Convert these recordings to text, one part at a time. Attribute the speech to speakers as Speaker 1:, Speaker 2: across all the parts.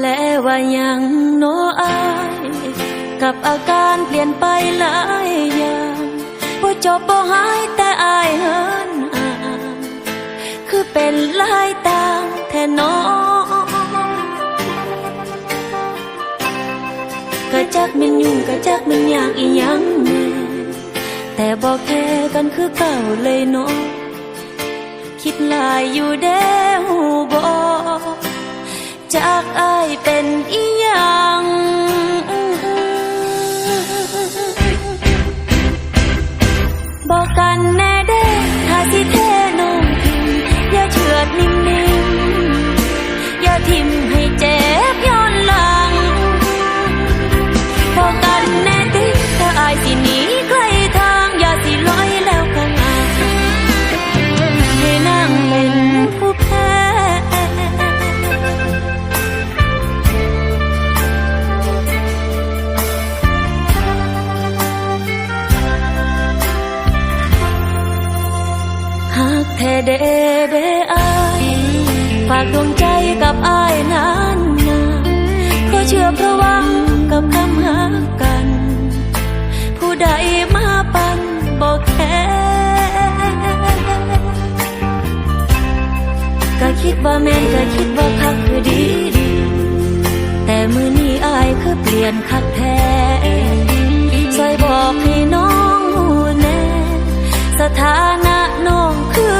Speaker 1: แปลว่ายังโนอาย กับอาการเปลี่ยนไปหลายอย่างบ่จบบ่หายแต่อายเหินห่างคือเป็นลายต่างแท่น้อก็จักมันยุ่งก็จักมันอยากอีหยังแน่แต่บอกแค่กันคือเก่าเลยเนาะคิดหลายอยู่เด้อ จากอายเป็นอีหยังบอกกันแน่เด้ถ้าสิเทน้องทิมอย่าเฉือดนิ่มๆอย่าทิม หากแท้เดเดอายฝากดวงใจกับอายนานนาเพราะเชื่อเพระหวังกับคำหากัน ผู้ใดมาปันบอกแค่ก็คิดว่าแม่นก็คิดว่าคักคือดีดี แต่มือนี้อายคือเปลี่ยนคักแท้ช่วยบอกให้น้องหูแน่ สถานะน้องคือ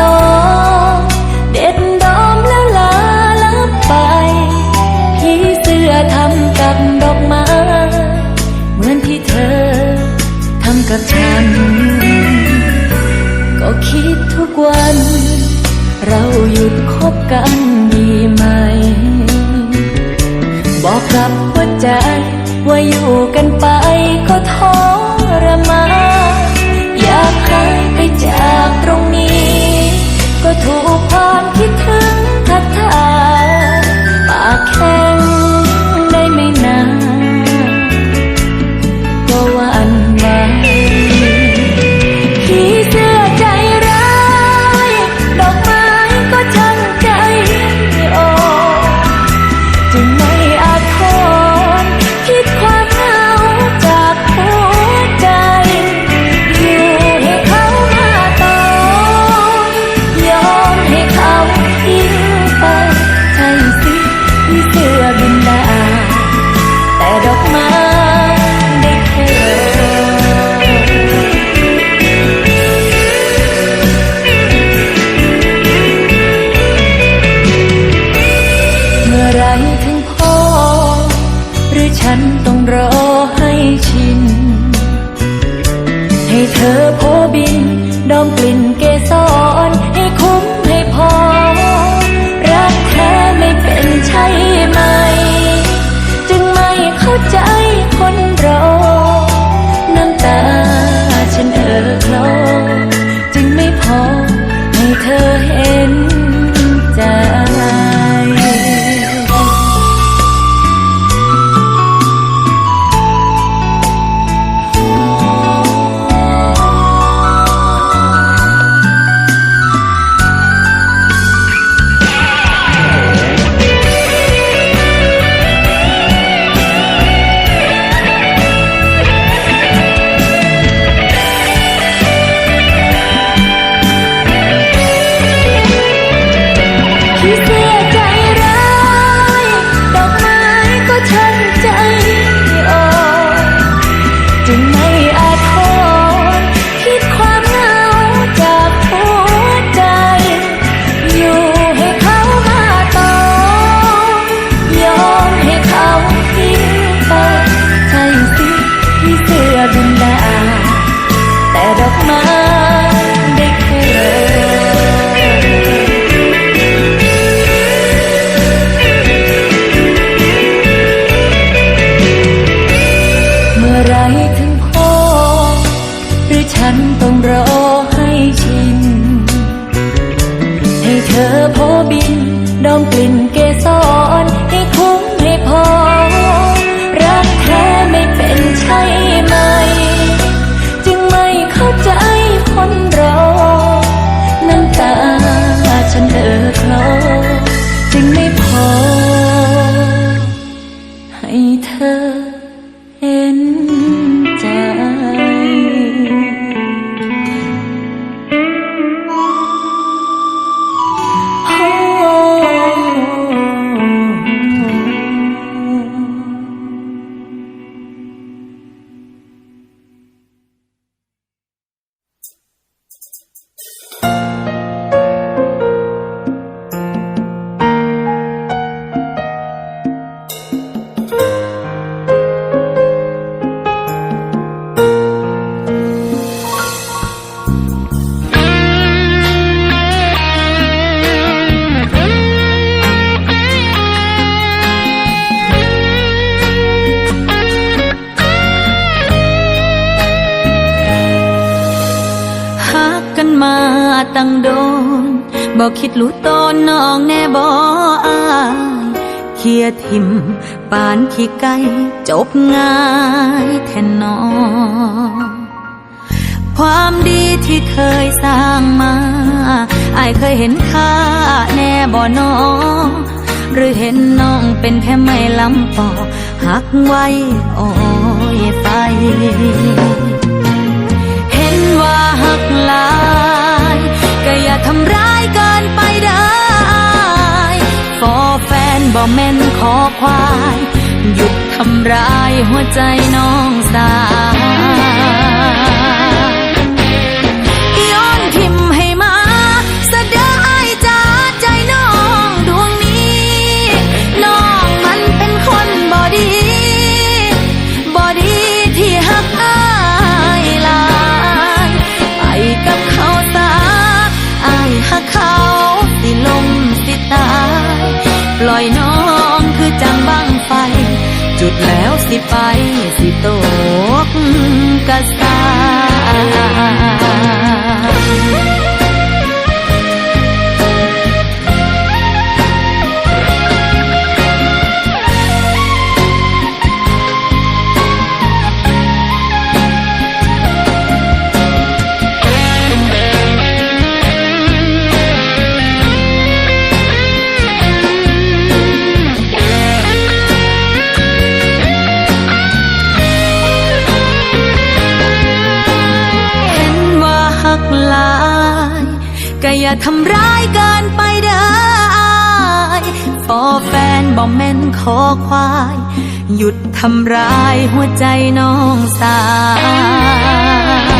Speaker 1: ตอเด็ดดอมแล้วลาลับไป พี่เสื้อทำกับดอกไม้เหมือนที่เธอทำกับฉัน ก็คิดทุกวัน เราหยุดคบกันดีไหม บอกกับหัวใจว่าอยู่กันไปก็ทรมานอยากหายไปจากตรง ถูกความคิดถึงทักทายปากแข็าตั้งโดนบอกคิดรู้ตอน
Speaker 2: น้องแน่บออายเคียทิมปานขี้ไก่จบง่ายแทนน้อง ความดีที่เคยสร้างมาอายเคยเห็นค่าแน่บ่น้อง หรือเห็นน้องเป็นแค่ไม่ลำปอหักไว้อ้อยไป เห็นว่าหักลายก็อย่าทำร้ายกันไปได้ฟอแฟนบ่แม่นขอควาย หยุดทำร้ายหัวใจน้องสาว basta อย่าทำร้ายกันไปได้อฟอแฟนบอกแมนขอควาย หยุดทำร้ายหัวใจน้องสาว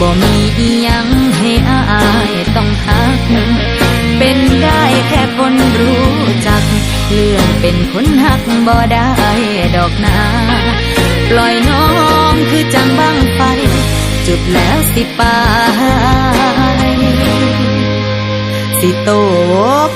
Speaker 2: บ่มีอียังให้อายต้องหัก เป็นได้แค่คนรู้จักเรื่องเป็นคนหักบ่ได้ดอกนาปล่อยน้องคือจังบังไฟ จุดแล้วสิไปสิโตก